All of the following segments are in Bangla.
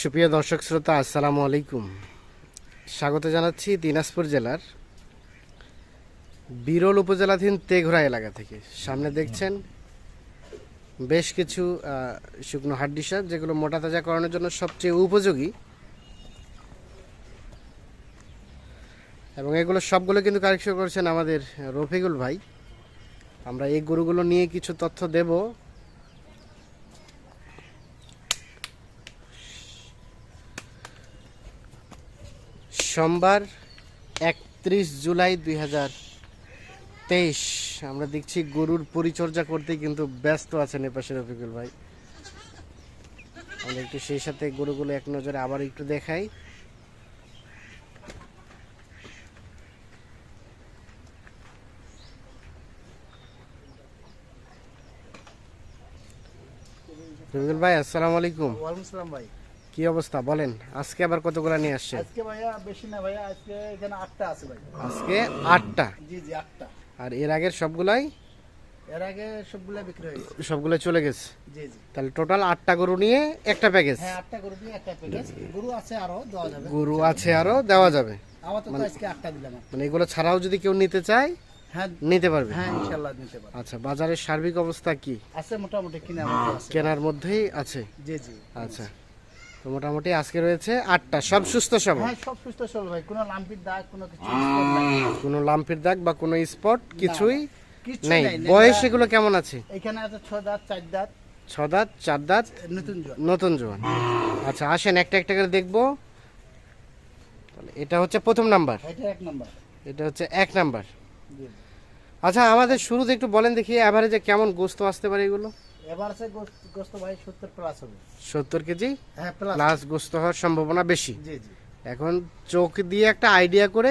সুপ্রিয় দর্শক শ্রোতা, আসসালামু আলাইকুম। স্বাগত জানাচ্ছি দিনাজপুর জেলার বিরল উপজেলাধীন তেঘরা এলাকা থেকে। সামনে দেখছেন বেশ কিছু শুকনো হাড্ডি সার যেগুলো মোটা তাজা করানোর জন্য সবচেয়ে উপযোগী। এবং এগুলো সবগুলো কিন্তু কালেকশন করেছেন আমাদের রফিকুল ভাই। আমরা এই গরুগুলো নিয়ে কিছু তথ্য দেব। সোমবার একত্রিশ জুলাই দুই তেইশ। আমরা দেখছি গরুর পরিচর্যা করতে কিন্তু ব্যস্ত আছেন এপাশে রফিকুল ভাই। আমরা একটু সেই সাথে গরুগুলো এক নজরে আবার একটু দেখাই। রফিকুল ভাই, আসসালামু আলাইকুম। ওয়ালাইকুম ভাই। কি অবস্থা? বলেন আজকে আবার কতগুলো নিয়ে আসছে? আজকে ভাইয়া বেশি না ভাইয়া আজকে এখানে আটটা আছে ভাই আজকে আটটা? জি জি আটটা। আর এর আগের সবগুলাই? এর আগে সবগুলা বিক্রি হয়ে গেছে। সবগুলো চলে গেছে? জি জি। তাহলে টোটাল আটটা গরু নিয়ে একটা প্যাকেজ? হ্যাঁ আটটা গরু দিয়ে একটা প্যাকেজ। গরু আছে আরও দেওয়া যাবে। গরু আছে আরও দেওয়া যাবে। আমার তো আজকে আটটা দিলাম। মানে এগুলো ছাড়াও যদি কেউ নিতে চায় হ্যাঁ নিতে পারবে। হ্যাঁ ইনশাল্লাহ নিতে পারব। আচ্ছা বাজারের সার্বিক অবস্থা কি? আছে মোটামুটি কিনা মতো আছে। কেনার মধ্যেই আছে? জি জি। আচ্ছা। মোটামুটি আজকে রয়েছে আটটা। সব সুস্থ সবল? হ্যাঁ সব সুস্থ চল ভাই। কোনো লাম্পির দাগ কোনো কিছু কোনো লাম্পির দাগ বা কোনো স্পট কিছুই নেই। বয়স এগুলো কেমন আছে? এখানে আছে ছ দাঁত চার দাঁত। ছ দাঁত চার দাঁত? নতুন জোয়ান। নতুন জোয়ান। আচ্ছা আসেন একটা একটা করে দেখব। তাহলে এটা হচ্ছে প্রথম নাম্বার। এটা এক নম্বর। এটা হচ্ছে এক নাম্বার। আচ্ছা আমাদের শুরুতে একটু বলেন দেখি অ্যাভারেজে কেমন গোস্ত আসতে পারে এগুলো? এবার গোস্ত- ভাই প্লাস হবে। কেজি? হ্যাঁ প্লাস গোস্ত হওয়ার সম্ভাবনা বেশি? জি জি। এখন চোখ দিয়ে একটা আইডিয়া করে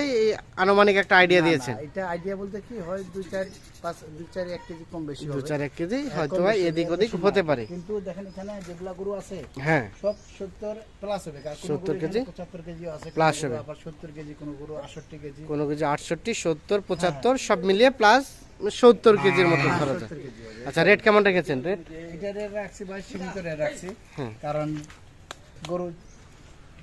আনুমানিক একটা আইডিয়া দিয়েছেন। এটা আইডিয়া বলতে কি হয় দুই চার পাঁচ দুই চার এক কেজি কম বেশি চার এক কেজি হ্যাঁ, হয়তো এদিক ওদিক হতে পারে। কিন্তু দেখেন এখানে যেগুলা গরু আছে হ্যাঁ। সব সত্তর প্লাস হবে। কারণ কোনো 70 গরু কেজি? পঁচাত্তর কেজি আছে Plus হবে। আবার সত্তর কেজি কোনো গরু আটষট্টি কেজি। কোনো কিছু আটষট্টি সত্তর পঁচাত্তর সব মিলিয়ে প্লাস সত্তর কেজির মতো ধরা হবে আচ্ছা রেট কেমন রেখেছেন? রেট এটা রেট রাখছি ভাই সীমিত রেট রাখছি। কারণ গরু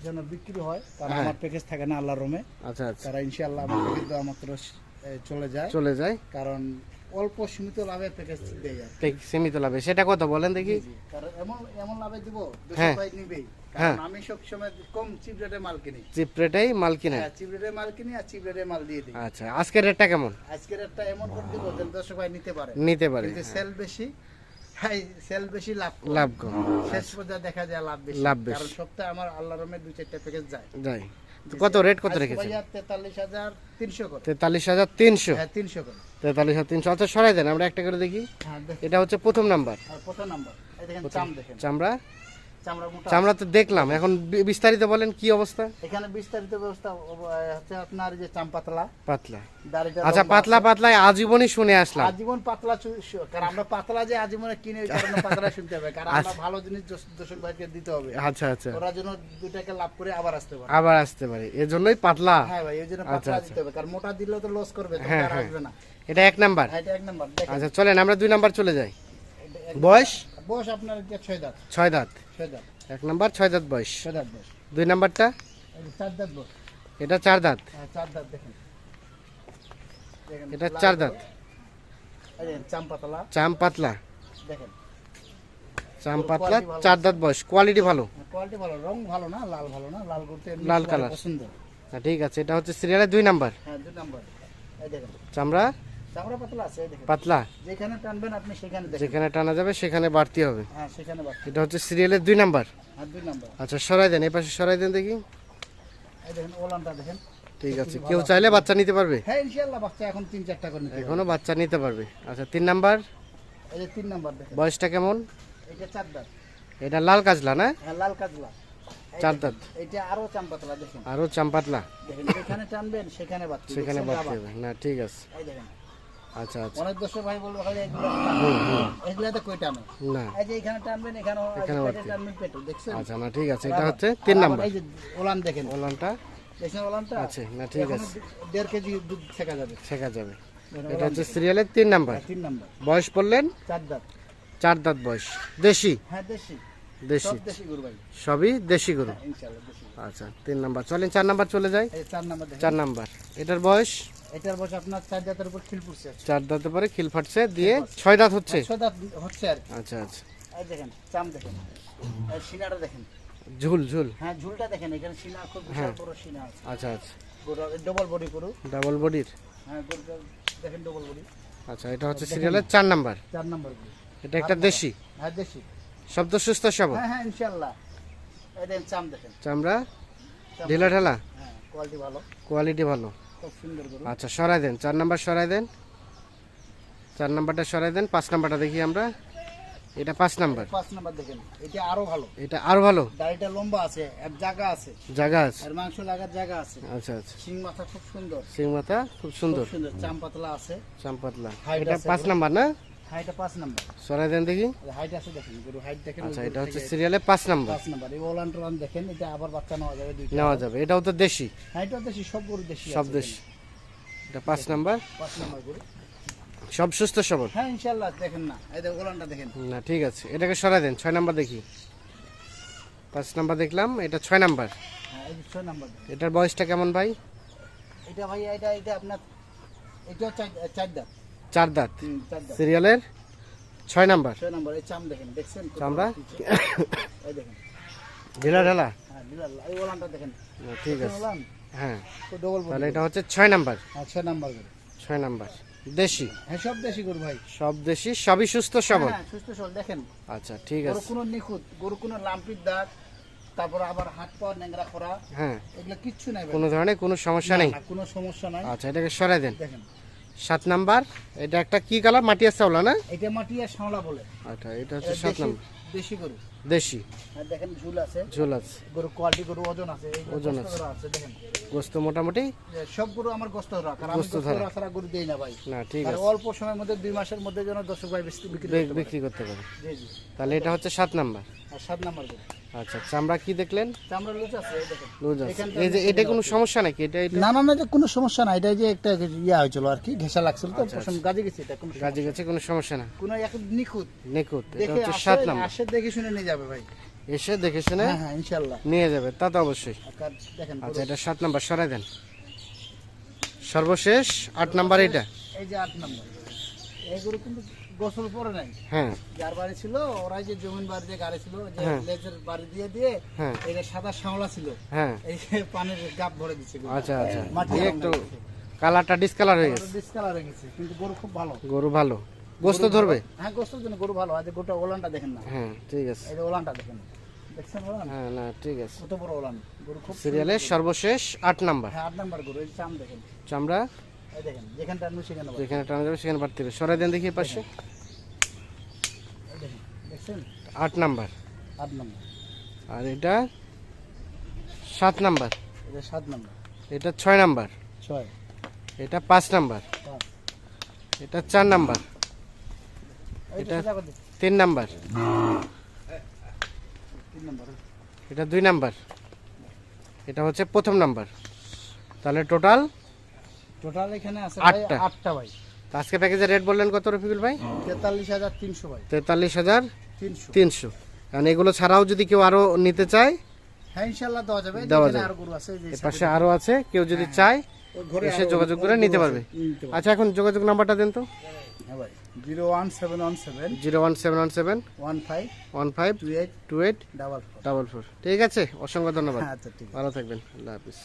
যেন বিক্রি হয় কারণ হ্যাঁ। আমার প্যাকেজ থাকে না আল্লাহর রুমে আচ্ছা আচ্ছা। তারা ইনশাআল্লাহ আমার প্যাকেজ দেওয়া মাত্র চলে যায়। চলে যায়। কারণ অল্প সীমিত লাভে প্যাকেজ দেয় সীমিত লাভে। সেটা কত বলেন দেখি। কারণ এমন এমন লাভে দিব হ্যাঁ। নিবেই হ্যাঁ। কারণ আমি সব সময় কম চিপ রেটে মাল কিনি। চিপ রেটেই মাল কিনেন? হ্যাঁ চিপ রেটে মাল কিনি আর চিপ রেটে মাল দিয়ে দিই। আচ্ছা আজকের রেটটা কেমন? আজকের একটা এমন করে দিব যেন দর্শক ভাই নিতে পারে। নিতে পারে কিন্তু সেল বেশি হ্যাঁ সেল বেশি লাভ লাভ কম। শেষ পর্যন্ত দেখা যায় লাভ বেশি। লাভ বেশি। কারণ সপ্তাহে আমার আল্লাহ রমের দুই চারটা প্যাকেজ যায়। তো কত রেট কত রেখেছেন? তেতাল্লিশ হাজার তিনশো তেতাল্লিশ হাজার তিনশো? হ্যাঁ তিনশো তেতাল্লিশ হাজার তিনশো। আচ্ছা সরাই দেন আমরা একটা করে দেখি। হ্যাঁ এটা হচ্ছে প্রথম নাম্বার। প্রথম নাম্বার। চামড়া। চামড়া তো দেখলাম। এখন বিস্তারিত বলেন কি অবস্থা? এখানে বিস্তারিত ব্যবস্থা হচ্ছে আপনার যে চাম পাতলা। পাতলা। আচ্ছা পাতলা আছে। পাতলা আজীবনই শুনে আসলাম। আজীবন পাতলা কারণ আমরা পাতলা যে আজীবনে কিনে কারণে পাতলা শুনতে হবে। কারণ আমরা ভালো জিনিস দর্শ- দর্শক ভাইকে দিতে হবে। আচ্ছা আচ্ছা। ওরা যেন দুই টাকা লাভ করে আবার আসতে পারে। আবার আসতে পারে। এজন্যই পাতলা। হ্যাঁ ভাই এই জন্য আচ্ছা, পাতলা আচ্ছা। দিতে হবে। কারণ মোটা দিলেও তো লস করবে তো হ্যাঁ, আর হ্যাঁ। আসবে না। এটা এক নাম্বার। হ্যাঁ, এটা এক নাম্বার। আচ্ছা চলেন আমরা দুই নাম্বার চলে যাই। বয়স? বয়স আপনার এটা ছয় দাঁত। ছয় দাঁত। ছয় দাঁত। এক নাম্বার ছয় দাঁত বয়স। ছয় দাঁত বয়স। দুই নাম্বারটা? চার দাঁত বয়স। এটা চার দাঁত। হ্যাঁ চার দাঁত দেখেন। এটা চার দাঁত। চাম পাতলা। চাম পাতলা। দেখেন। চাম পাতলা চার দাঁত বয়স। কোয়ালিটি ভালো। কোয়ালিটি ভালো। রং ভালো না লাল ভালো না। লাল করতে লাল colour। পছন্দ। হ্যাঁ, ঠিক আছে। এটা হচ্ছে সিরিয়ালের দুই নাম্বার। হ্যাঁ দুই নাম্বার। এই দেখেন। চামড়া? চামড়া পাতলা আছে দেখেন। পাতলা? যেখানে টানবেন আপনি সেখানে দেখেন। যেখানে টানা যাবে সেখানে বাড়তি হবে। হ্যাঁ সেখানে এটা হচ্ছে সিরিয়ালের দুই নাম্বার। হ্যাঁ দুই নাম্বার। আচ্ছা সরাই দেন এই পাশে সরাই দেন দেখি। এই দেখেন ওলানটা দেখেন। ঠিক আছে কেউ চাইলে বাচ্চা নিতে পারবে? হ্যাঁ ইনশাআল্লাহ বাচ্চা এখন তিন চারটা করে নিতে এখনও বাচ্চা নিতে পারবে। আচ্ছা তিন নাম্বার? এই যে তিন নাম্বার দেখেন। বয়সটা কেমন? এটা চার দাঁত। এটা লাল কাজলা না? হ্যাঁ লাল কাজলা। চার দাঁত। এটা আরও চমপাতলা দেখেন। আরও চাম্পাতলা দেখেন যেখানে টানবেন সেখানে বাচ্চা না ঠিক আছে। এই দেখেন। আচ্ছা আচ্ছা। অনেক দর্শক ভাই বলব খালি এগুলো হুম হুম। এগুলাতে কই টানো না। এই যে এখানে টানবেন এখানে এখানে টানবেন পেটে দেখছেন? আচ্ছা না ঠিক আছে এটা হচ্ছে তিন আবার নাম্বার। এই যে ওলান দেখেন। ওলানটা? দেখছেন ওলানটা? আছে না ঠিক আছে। কেজি দুধ যাবে। যাবে। এটা হচ্ছে সিরিয়ালের তিন নাম্বার। তিন নাম্বার। বয়স পড়লেন? চার দাঁত। চার দাঁত বয়স। দেশি? হ্যাঁ দেশি। সবই দেশি গরু? হ্যাঁ, দেশি গরু। আচ্ছা তিন নাম্বার। চলেন চার নাম্বার চলে যাই। এই চার নাম্বার চার নাম্বার। এটার বয়স? এটার বয়স আপনার চার জাতের উপর খিল পড়ছে চার দাঁতে পরে খিল ফাটছে দিয়ে ছয় দাঁত হচ্ছে? ছয় দাঁত হচ্ছে আর। আচ্ছা আচ্ছা। এই দেখেন চাম দেখেন। এই সিনাটা দেখেন। ঝুল ঝুল? হ্যাঁ ঝুলটা দেখেন এখানে সিনা খুব বিশাল বড় সিনা আছে। আচ্ছা আচ্ছা। ডবল বডি গরু ডাবল বডির হ্যাঁ দেখেন ডবল বডি আচ্ছা এটা হচ্ছে সিরিয়ালের চার নাম্বার। চার নাম্বার। গরু এটা একটা দেশি? হ্যাঁ দেশি। শব্দ সুস্থ সবল? হ্যাঁ হ্যাঁ ইনশাল্লাহ এই দেখেন চাম দেখেন। চামড়া? চাম- ঢিলা ঢালা? হ্যাঁ কোয়ালিটি ভালো। কোয়ালিটি ভালো। আচ্ছা সরাই দেন। চার নাম্বার সরাই দেন। চার নাম্বারটা সরাই দেন। পাঁচ নাম্বারটা দেখি আমরা। এটা পাঁচ নাম্বার। পাঁচ নাম্বার দেখেন। এটা আরও ভালো। এটা আরও ভালো। দাড়িটা লম্বা আছে এক জায়গা আছে। জায়গা আছে। আর মাংস লাগার জায়গা আছে। আচ্ছা আচ্ছা। শিং মাথা খুব সুন্দর। শিং মাথা খুব সুন্দর। সুন্দর। চাম পাতলা আছে। চাম পাতলা। এটা পাঁচ নাম্বার না? হাইটা পাঁচ নাম্বার সরাই দেন দেখি। হাইট আছে দেখেন গরু হাইট দেখেন আচ্ছা এটা হচ্ছে সিরিয়ালে পাঁচ নাম্বার পাঁচ নাম্বার এই ওলান টোলান দেখেন এটা আবার বাচ্চা নেওয়া যাবে দুইটা। নেওয়া যাবে। এটাও তো দেশি। হাইটও দেশি সব গরু দেশি সব দেশি। এটা পাঁচ নাম্বার পাঁচ নাম্বার গরু। সব সুস্থ সবল। হ্যাঁ দেখেন না। এই দেখো ওলানটা দেখেন। না ঠিক আছে। এটাকে সরাই দেন ছয় নাম্বার দেখি। পাঁচ নাম্বার দেখলাম এটা ছয় নাম্বার হ্যাঁ এই ছয় নাম্বার এটার বয়সটা কেমন ভাই? এটা ভাই এটা এটা আপনার এটাও চার চার দাঁত। চার দাঁত। সিরিয়ালের ছয় নাম্বার। ছয় নাম্বার এই চাম দেখেন দেখছেন? চামড়া? এই দেখেন। ঢিলা ঢালা? হ্যাঁ দিলাল এই ওলানটা দেখেন। ঠিক আছে। ওলান? হ্যাঁ। তাহলে এটা হচ্ছে ছয় নাম্বার। হ্যাঁ ছয় নাম্বার ছয় নাম্বার। দেশি? হ্যাঁ সব দেশি গরু ভাই। সব দেশি সবই সুস্থ সবল? হ্যাঁ সুস্থ সবল দেখেন। আচ্ছা ঠিক আছে। কোনো নিখুঁত গরু কোনো লাম্পির দাঁত তারপর আবার হাত পা ন্যাংরা করা হ্যাঁ। এগুলো কিচ্ছু নাই কোনো ধরনের কোনো সমস্যা নেই? কোনো সমস্যা নাই। আচ্ছা এটাকে সরাই দেন। দেখেন। সাত নাম্বার। এটা একটা কি কালার? মাটিয়া চাওলা না? এটা মাটি আর শ্যাওলা বলে। আচ্ছা এটা হচ্ছে সাত নাম্বার। দেশি গরু। দেশি। আর দেখেন ঝুল আছে। ঝোল আছে। গরু কোয়ালিটি গরু ওজন আছে। ওজন আছে। দেখেন। গোস্ত মোটামুটি? সব গরু আমার গোস্ত ধরা। কারণ আমি গোস্ত। ধরা। গরু দেই না ভাই। না ঠিক আছে। অল্প সময়ের মধ্যে দুই মাসের মধ্যে যেন দর্শক ভাই বিক্রি করতে পারে। বিক্রি করতে পারে। জি জি। তাহলে এটা হচ্ছে সাত নাম্বার। সাত নাম্বার গরু। আচ্ছা চামড়া কি দেখলেন? চামড়া লুচ আছে এই লুজ আছে। এই যে এটা কোনো সমস্যা নাকি? এটা না না না এটা কোনো সমস্যা নাই এটা যে একটা ইয়া হয়েছিল আর কি ঘেঁষা লাগছিল তো প্রথম গাজে গেছে এটা কোনো গাছে গেছে কোনো সমস্যা না। কোনো নিখুঁত। নিখুঁত এটা হচ্ছে সাত নাম্বার। আসে দেখে শুনে নিয়ে যাবে ভাই। এসে দেখে শুনে হ্যাঁ হ্যাঁ ইনশাল্লাহ নিয়ে যাবে তা তো অবশ্যই। দেখেন আচ্ছা এটা সাত নাম্বার সরাই দেন। সর্বশেষ আট নাম্বার এটা। এই যে আট নাম্বার। এই গরু কিন্তু গোসল পরে নাই। হ্যাঁ। যার বাড়ি ছিল ওরাই যে জমিন বাড়ি যে গাড়ি ছিল যে হ্যাঁ। লেজের বাড়ি দিয়ে দিয়ে হ্যাঁ। এটা সাদা ছিল। হ্যাঁ। এই পানির গাপ ভরে দিচ্ছে আচ্ছা আচ্ছা। মাটি একটু কালারটা ডিসকালার হয়ে গেছে। ডিসকালার হয়ে গেছে কিন্তু গরু খুব ভালো। গরু ভালো। গোস্ত ধরবে? হ্যাঁ গোস্তের জন্য গরু ভালো। আজ গোটা ওলানটা দেখেন না। হ্যাঁ ঠিক আছে। এই ওলানটা দেখেন। দেখছেন ওলান? হ্যাঁ না ঠিক আছে। কত বড় ওলান। গরু খুব সিরিয়ালের সর্বশেষ আট নাম্বার। হ্যাঁ আট নাম্বার গরু। এই চাম দেখেন। চামড়া? যেখানে টানা যাবে সেখানে বাড়তে হবে। সরাই দেন দেখি পাশে। আট নাম্বার। আট নাম্বার। আর এটা সাত নাম্বার। এটা সাত নাম্বার। এটা ছয় নাম্বার। ছয়। এটা পাঁচ নাম্বার। এটা চার নাম্বার। এটা তিন নাম্বার। এটা দুই নাম্বার। এটা হচ্ছে প্রথম নাম্বার। তাহলে টোটাল টোটাল এখানে আছে আটটা। আটটা ভাই। আজকে প্যাকেজের রেট বললেন কত রফিকুল ভাই? তেতাল্লিশ হাজার তিনশো ভাই। তেতাল্লিশ হাজার তিনশো। তিনশো। কারণ এগুলো ছাড়াও যদি কেউ আরও নিতে চায় হ্যাঁ ইনশাল্লাহ দেওয়া যাবে। দেওয়া এর পাশে আরও আছে কেউ যদি চায় ওই এসে যোগাযোগ করে নিতে পারবে। আচ্ছা এখন যোগাযোগ নাম্বারটা দেন তো। হ্যাঁ zero one seven one seven zero one seven one seven one five one five two eight two eight double four. Double four. ঠিক আছে অসংখ্য ধন্যবাদ। হ্যাঁ আচ্ছা ঠিক ভালো থাকবেন আল্লাহ হাফিজ।